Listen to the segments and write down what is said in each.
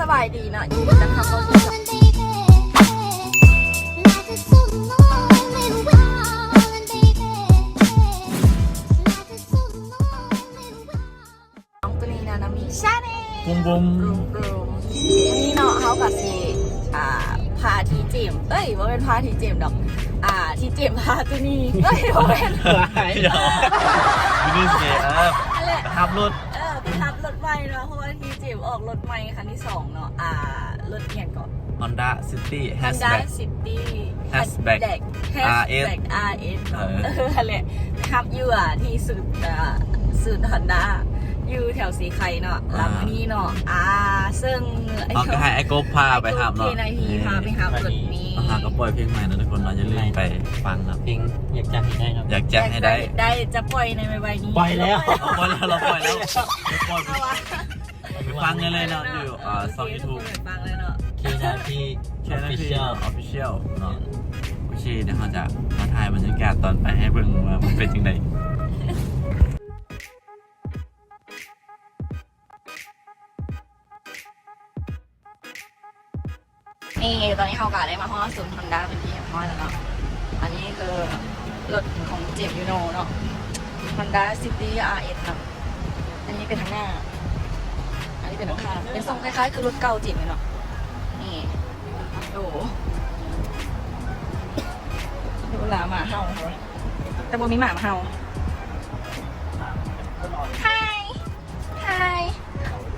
สบายดีเนาะยินดีต้อนรับเข้าสู่น้องตัวนี้นะนามีชาแนลบุมบุมรูมรูมวันนี้เนาะเขากับซีอ่าพาทีเจมส์เอ้ยว่าเป็นพาทีเจมส์ดอก อ่าทีเจมส์พาตัวนี้เอ้ยว่าเป็นเดี๋ยววินิสเกตเอออะไรขับรถเออไป รับรถใหม่เนาะเพราะว่าทีเจมส์ออกรถใหม่คันที่สองเนาะอ่ารถเอียงก่อน Honda City Honda Hatchback City Hatchback Hatchback RS RS เนาะเออเอออะไรนะครับอยู่อะที่สุดอ่าสุด Honda อยู่แถวสีไข่เนาะลำนี้เนาะอ่าซึ่งไอ้เอาก็ให้ไอ้โก๊กพาไปหาเนาะนายพีพาไปหารถนี้เอาหาก็ปล่อยเพลงใหม่นะทุกคนเราจะลืมไปฟังนะเพลงอยากจะให้ได้ครับอยากแจ้งให้ได้ ได้จะปล่อยในใบนี้ปล่อยแล้วเราปล่อยแล้วเราปล่อยแล้วเราปล่อยไปเอาวะไปฟังกันเลยเนาะอยู่อ่าซองยูทูบฟังเลยเนาะคีนาที่แค่นั้นคือ official ออฟฟิเชียลเนาะโอเคเดี๋ยวเราจะมาถ่ายบรรยากาศตอนไปให้เบิ่งว่ามันเป็นยังไง นี่ตอนนี้เขากะได้มาห้องศูนย์ฮอนด้าเป็นที่เรียบร้อยแล้วเนาะอันนี้คือรถของเจมยูโนเนาะ Honda City RS เนาะอันนี้เป็นทางหน้า อันนี้เป็นทางข้างเป็นทรงคล้ายๆ คือรถเก่าเจมเลยเนาะนี่ดูดูหลาหมาเห่าเขาแต่บ่มีหมามาเห่า Hi Hi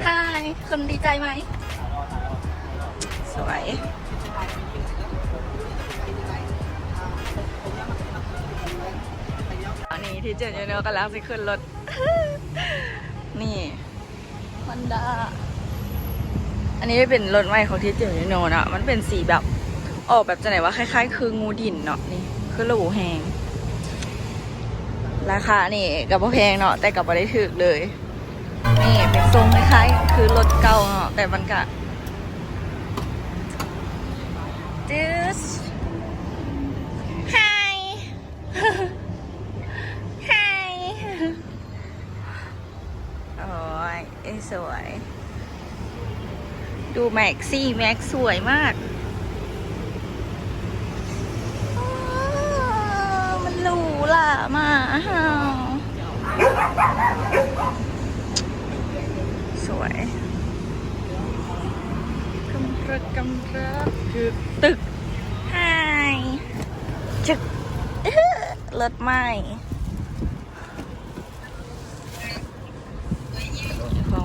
Hi คุณดีใจไหมสวย นี้ที่เจนยูโนกำลังจะขึ้นรถ นี่ฮอนด้าอันนี้เป็นรถใหม่ของที่เจนยูโนนะมันเป็นสีแบบออกแบบจะไหนว่าคล้าย ๆ คืองูดินเนาะนี่ คือระบุแหงราคานี่กับแพงเนาะแต่กับไม่ได้ถึกเลย นี่เป็นทรงคล้ายๆคือรถเก่าเนาะแต่มันกะ This Hi Hi โอ้ยเอ้ย สวย ดูแม็กซี่แม็กสวยมากมันหรูล่ะมาอ้าวสวยกำรักกำรักคือตึกไฮจึกอื้อรถไหม้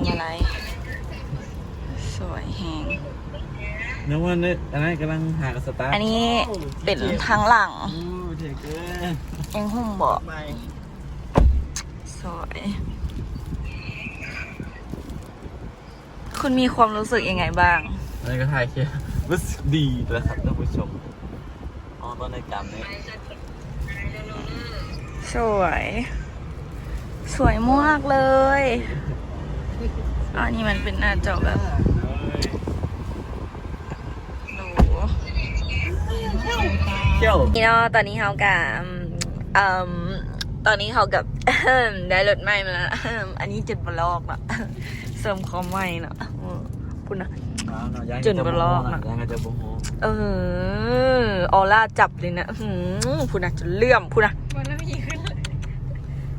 พวงมาลัยสวยแหงนึกว่าเนี่ยอันนั้นกำลังหากระสตาร์ทอันนี้เป็นทางหลัง อู้เท่เกินยังหุ่มบอกสวย คุณมีความรู้สึกยังไงบ้าง อันนี้ก็ถ่ายแค่รู้สึกดีแล้วครับท่านผู้ชมอ๋อตอนในกรรมเนี่ยสวย สวยมากเลย อันนี้มันเป็นหน้าจอแบบโอ้โหเที่ยวนี่เนาะตอนนี้เขากับอืมตอนนี้เขากับได้รถใหม่มาแล้วอันนี้จุดบล็อกเนาะเสริมความใหม่เนาะอืมพูดนะจุดบล็อกน่ะยังก็จะโมโหเออออร่าจับเลยนะหืมพูดนะจะเลื่อมพูดนะมันไม่มีขึ้นเลย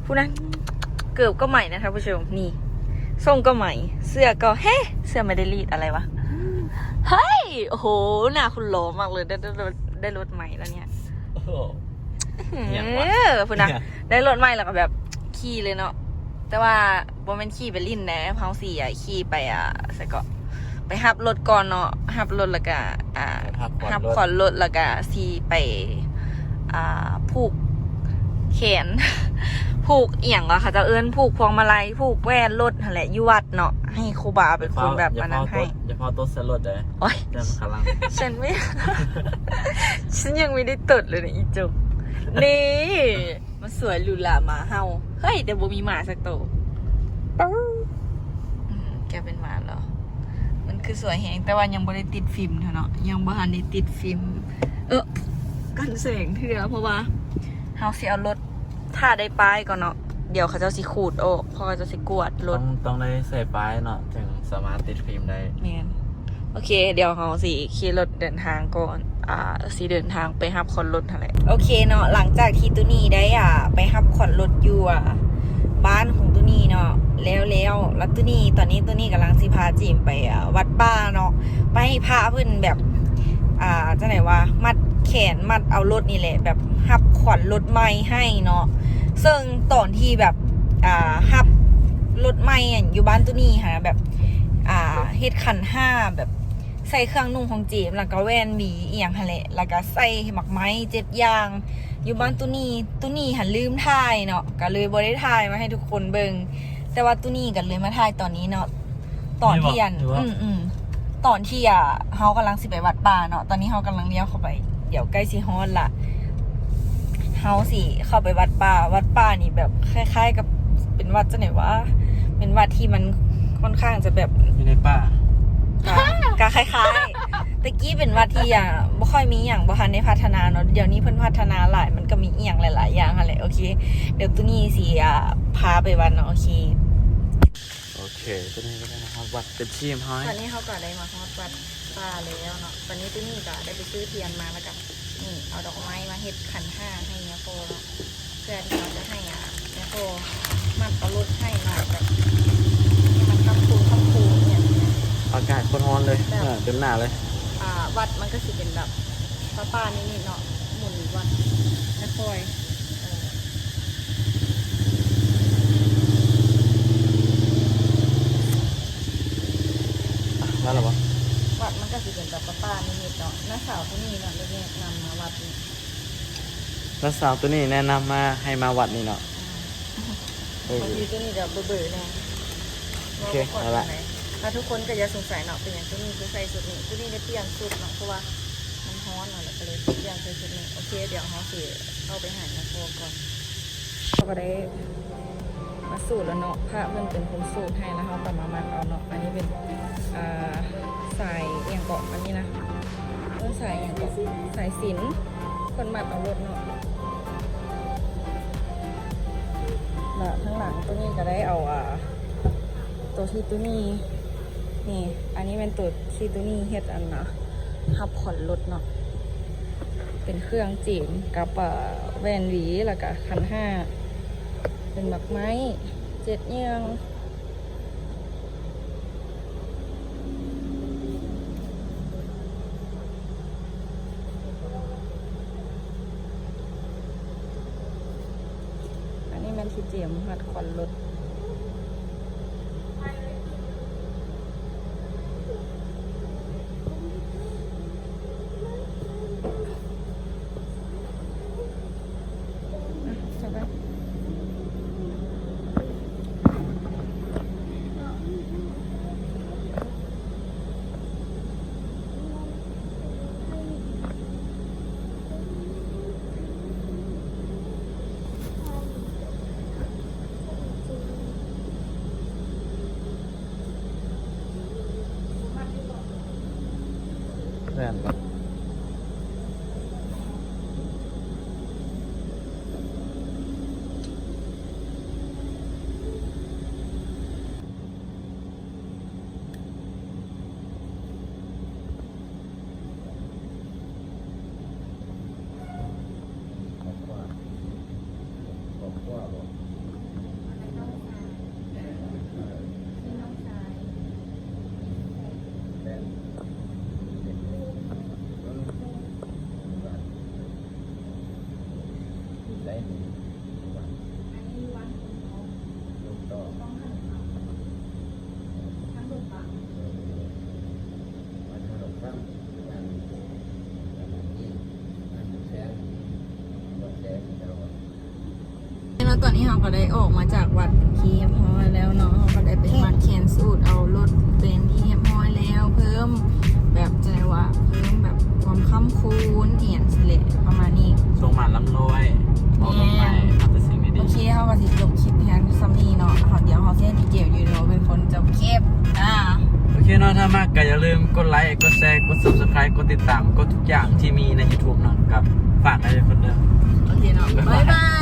พูดนะเกือบก็ใหม่นะครับผู้ชมนี่ ทรงก็ใหม่ เสื้อก็เฮ้เสื้อไม่ได้รีดอะไรวะ เฮ้ย โอ้โห หน้าคุณหล่อมากเลยได้ได้รถได้รถใหม่แล้วเนี่ยโอ้โหเออย่างวะอพูดนะได้รถใหม่แล้วก็แบบขี่เลยเนาะ แต่ว่าบ่แม่นขี่ไปลิ้นนะเฮาสี่อะขี่ไปอะใส่ก็ไปหับรถก่อนเนาะหับรถแล้วก็อ่าหับก่อนหับรถขอนรถแล้วก็สีไป อ่าผูก แขน ผูกเอียงอะค่ะจะเอิ้นผูกพวงมาลัยผูกแว่นรถนั่นแหละอยุวัดเนาะให้ครูบาเป็นคนแบบอันนั้นให้ อย่าพอตัวสลดเลยโอ๊ยเดินกำลังฉันไม่ ฉันยังไม่ได้ตดเลยนะอีจุกนี่มันสวยหรูหราหมาเฮาเฮ้ย แต่บ่มีหมาสักตัวป๊าอืมแกเป็นหมาเหรอ มันคือสวยแหงแต่ว่ายังบ่ได้ติดฟิล์มเท่าเนาะยังบ่ทันได้ติดฟิล์มเออกันแสงเถื่อเพราะว่า เฮาสิเอารถถ้าได้ป้ายก่อนเนาะเดี๋ยวเขาเจ้าสิขูดออกเพราะเขาเจะสิกวาดรต้อถงต้องได้ใส่ป้ายเนาะถึงสามารถติดฟิล์มได้แมนโอเค เดี๋ยวเราสิขี่รถเดินทางก่อนอ่าสิเดินทางไปหับคนรถอะไรโอเคเนาะหลังจากที่ตุนี่ได้อ่าไปหับขอนรถอยู่อะบ้านของตุนี่เนาะแล้วแล้วแล้วตุนี่ตอนนี้ตุนี่กำลังสิพาจีมไปอ่าวัดป้าเนาะไปให้พาเพิ่นแบบ อ่าจะไหนว่ามัดแข นมัดเอารถนี่แหละ แบบหับขวัญรถใหม่ให้เนาะซึ่งตอนที่แบบอ่าหับรถใหม่อะอยู่บ้านตุนี่ค่ะแบบอ่าเฮ็ดขันห้าแบบใส่เครื่องนุ่งของจีมแล้วก็แว่นหวีเอียงหั่นแหละแล้วก็ใส่หมักไม้เจ็ดอย่าง อยู่บ้านตุนี่ตุนี่หันลืมถ่ายเนาะก็เลยบ่ได้ถ่ายมาให้ทุกคนเบิ่งแต่ว่าตุนี่ก็เลยมาถ่ายตอนนี้เนาะตอนที่อันหรือว่าอืมอืมตอนที่อะเฮากำลังสิไปวัดป่าเนาะตอนนี้เฮากำลังเลี้ยวเข้าไป เดี๋ยวใกล้สิฮอดละเฮาสิเข้าไปวัดป่า วัดป่านี่แบบคล้าย ๆ กับเป็นวัดจะไหนวะเป็นวัดที่มันค่อนข้างจะแบบอยู่ในป่ากะคล้ายๆตะกี้เป็นวัดที่อะบ่ค่อยมีอย่างบ่ทันได้พัฒนาเนาะเดี๋ยวนี้เพิ่นพัฒนาหลายมันก็มีอีหยังหลาย ๆ อย่างอะไรโอเค เดี๋ยวตัวนี้สิอะพาไปวัดเนาะโอเคโอ เคตัวนี้ก็ได้นะครับวัดเป็นชีมห้อยตอนนี้เขาก็ได้มาฮอดวัดป่าแล้วเนาะตอนนี้ตัวนี้ก็ได้ไปซื้อเทียนมาแล้วก็นี่เอาดอกไม้มาเฮ็ดขันห้าให้เนี่ยโฟเนาะเพื่อที่เราจะให้อะเนี่ยโฟมันเอารถให้หน่อยแบบให้มันคำคูณคำคูณเนี่ยนะอากาศโคตรร้อนเลยเออเต็มหน้าเลย อ่าวัดมันก็สิเป็นแบบป้าป้าๆนิดๆเนาะหมุนวัดนะคอยเออ แล้วหรอวะวัดมันก็สิเป็นแบบป้าป้าๆนิดๆเนาะน้าสาวคนนี้เนาะเลยแนะนำมาวัดนี้แล้วสาวตัวนี้แนะนำมาให้มาวัดนี่เนาะเออบางทีตัวนี้จะเบื่อๆแน่โอเคว่าเอาบ่ละก่อนไหนถ้าทุกคนก็อย่าสงสัยเนาะเป็นอย่างตัวนี้คือใส่สุดนี้ตัวนี้ได้เปลี่ยนสุดเนาะเพราะว่ามันร้อนเนาะแล้วก็เลยเปลี่ยนใส่สุดนี้โอเคเดี๋ยวเขาสิเอาไปหานาโฟก่อนเขาก็ได้ มาสูตรแล้วเนาะพระเพิ่นเป็นคนสูตรให้แล้วเขาก็มามัดเอาเนาะอันนี้เป็นสายเอียงเกาะอันนี้นะเออสายเอียงเกาะสายสินคนมัดเอารถเนาะแล้วข้างหลังตัวนี้ก็ได้เอาอ่าตัวที่ตัวนี้นี่ อันนี้เป็นตัวที่ตัวนี้เฮ็ดอันนะหับขอนรถเนาะเป็นเครื่องจีมกับแวนหวีแล้วก็คันห้า เป็นแบบไม้เจ็ดเยืองอันนี้มันที่เจียมหัดควันรถ Ayan. เพื่อนปะแล้วตอนนี้เราก็ได้ออกมาจากวัดทีเรียบร้อแล้วเนาะเราก็ได้ไปมัดแขนสูตรเอารถเป็นที่เรียบร้อยแล้วเพิ่มแบบใจว่าเพิ่มแบบความค้ำคูณเหียนสิเละประมาณนี้ ทรงหมันลำรวย ออกรถใหม่ทำแต่สิ่งโอดีเคเขาก็สิจบคลิปแทนซัมนี่เนาะเขาเดี๋ยวเขาเสียดีเจอยู่เนาะเป็นคนจบคลิปอ่าๆโอเคเนาะถ้ามากก็อย่าลืมกดไลค์กดแชร์กด subscribe กดติดตามกดทุกอย่างที่มีใน YouTube เนาะกับฝากให้ทุกคนเด้อโอเคเนาะบ๊ายบาย